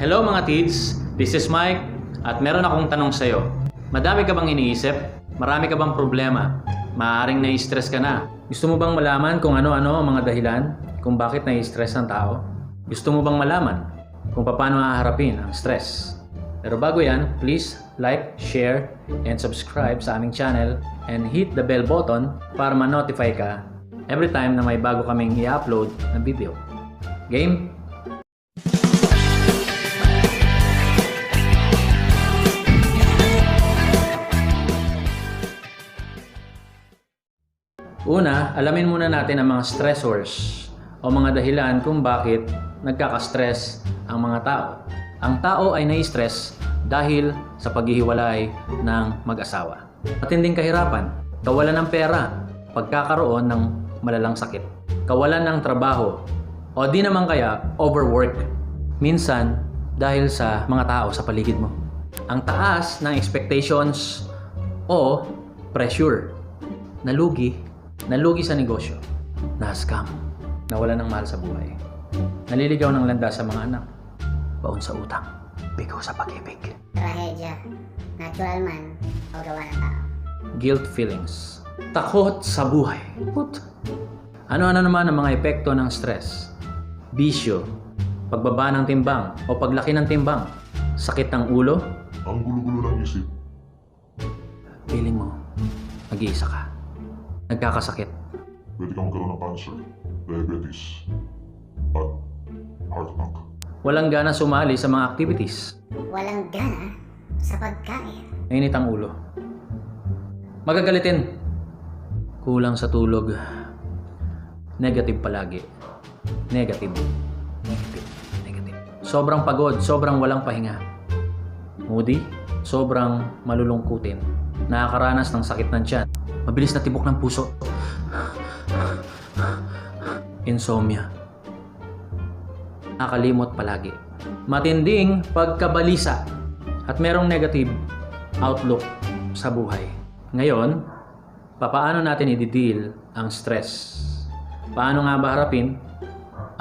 Hello mga kids, this is Mike at meron akong tanong sa'yo. Madami ka bang iniisip? Marami ka bang problema? Maaaring nai-stress ka na. Gusto mo bang malaman kung ano-ano ang mga dahilan kung bakit nai-stress ang tao? Gusto mo bang malaman kung paano haharapin ang stress? Pero bago yan, please like, share, and subscribe sa aming channel and hit the bell button para ma-notify ka every time na may bago kaming i-upload na video. Game? Una, alamin muna natin ang mga stressors o mga dahilan kung bakit nagkaka-stress ang mga tao. Ang tao ay nai-stress dahil sa paghihiwalay ng mag-asawa. Matinding kahirapan, kawalan ng pera, pagkakaroon ng malalang sakit, kawalan ng trabaho, o di naman kaya overwork. Minsan, dahil sa mga tao sa paligid mo. Ang taas ng expectations o pressure. Nalugi, nalugi sa negosyo, na-scam, nawala ng mahal sa buhay. Naliligaw ng landas sa mga anak, baon sa utang, bigo sa pag-ibig. Trahedya, natural man o gawa ng tao. Guilt feelings, takot sa buhay. Put. Ano-ano naman ang mga epekto ng stress? Bisyo, pagbaba ng timbang o paglaki ng timbang, sakit ng ulo, Ang gulo-gulo ng isip, feeling mo, nag-iisa ka. Nagkakasakit. pwede kang magkaroon ng cancer, diabetes, at heart attack. Walang gana sumali sa mga activities. Walang gana sa pagkain. Mainit ang ulo. Magagalitin. Kulang sa tulog. Negative palagi. Negative. Negative. Negative. Sobrang pagod, sobrang walang pahinga. Moody, sobrang malulungkutin. Nakakaranas ng sakit ng tiyan. Mabilis na tibok ng puso. Insomnia. Nakalimot palagi. Matinding pagkabalisa at merong negative outlook sa buhay. Ngayon, papaano natin i-deal ang stress? Paano nga ba harapin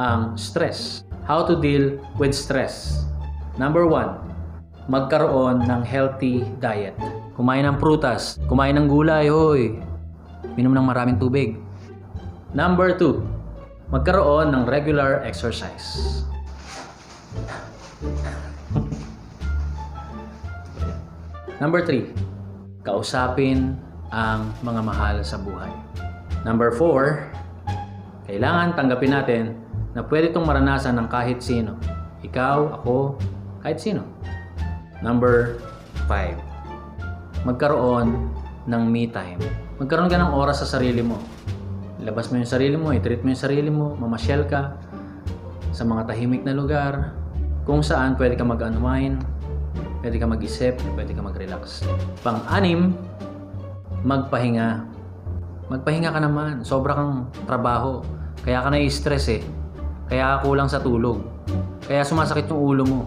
ang stress? How to deal with stress? Number one, magkaroon ng healthy diet. Kumain ng prutas, kumain ng gulay, hoy. Minom ng maraming tubig. Number two, magkaroon ng regular exercise. Number three, kausapin ang mga mahal sa buhay. Number four, kailangan tanggapin natin na pwede itong maranasan ng kahit sino. Ikaw, ako, kahit sino. Number five, magkaroon ng me time. Magkaroon ka ng oras sa sarili mo. Labas mo yung sarili mo, i-treat mo yung sarili mo, mamasyal ka sa mga tahimik na lugar kung saan pwede ka mag-unwind, pwede ka mag-isip, pwede ka mag-relax. Pang-anim, magpahinga. Magpahinga ka naman. Sobra kang trabaho. Kaya ka nai-stress eh. Kaya ka kulang sa tulog. Kaya sumasakit yung ulo mo.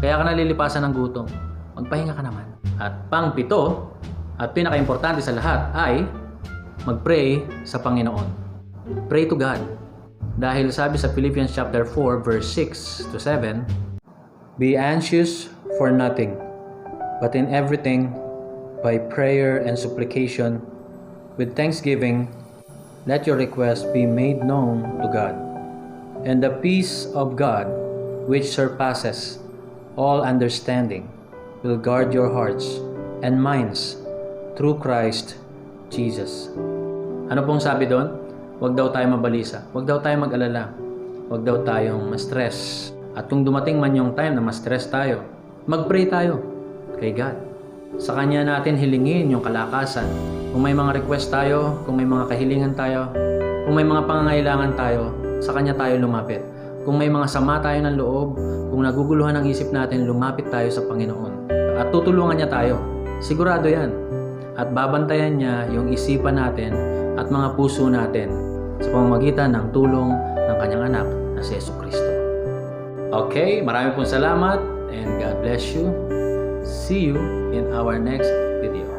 Kaya ka nalilipasan ng gutom. Magpahinga ka naman. At pang-pito, at pinaka-importante sa lahat ay mag-pray sa Panginoon. Pray to God. Dahil sabi sa Philippians chapter 4 verse 6 to 7, Be anxious for nothing, but in everything, by prayer and supplication, with thanksgiving, let your requests be made known to God. And the peace of God, which surpasses all understanding, will guard your hearts and minds through Christ Jesus. Ano pong sabi doon? Huwag daw tayo mabalisa. Huwag daw tayo mag-alala. Huwag daw tayong ma-stress. At kung dumating man yung time na ma-stress tayo, mag-pray tayo kay God. Sa Kanya natin hilingin yung kalakasan. Kung may mga request tayo, kung may mga kahilingan tayo, kung may mga pangangailangan tayo, sa Kanya tayo lumapit. Kung may mga sama tayo ng loob, kung naguguluhan ang isip natin, lumapit tayo sa Panginoon. At tutulungan niya tayo. Sigurado yan. At babantayan niya yung isipan natin at mga puso natin sa pamamagitan ng tulong ng kanyang anak na si Yesu Kristo. Okay, marami pong salamat and God bless you. See you in our next video.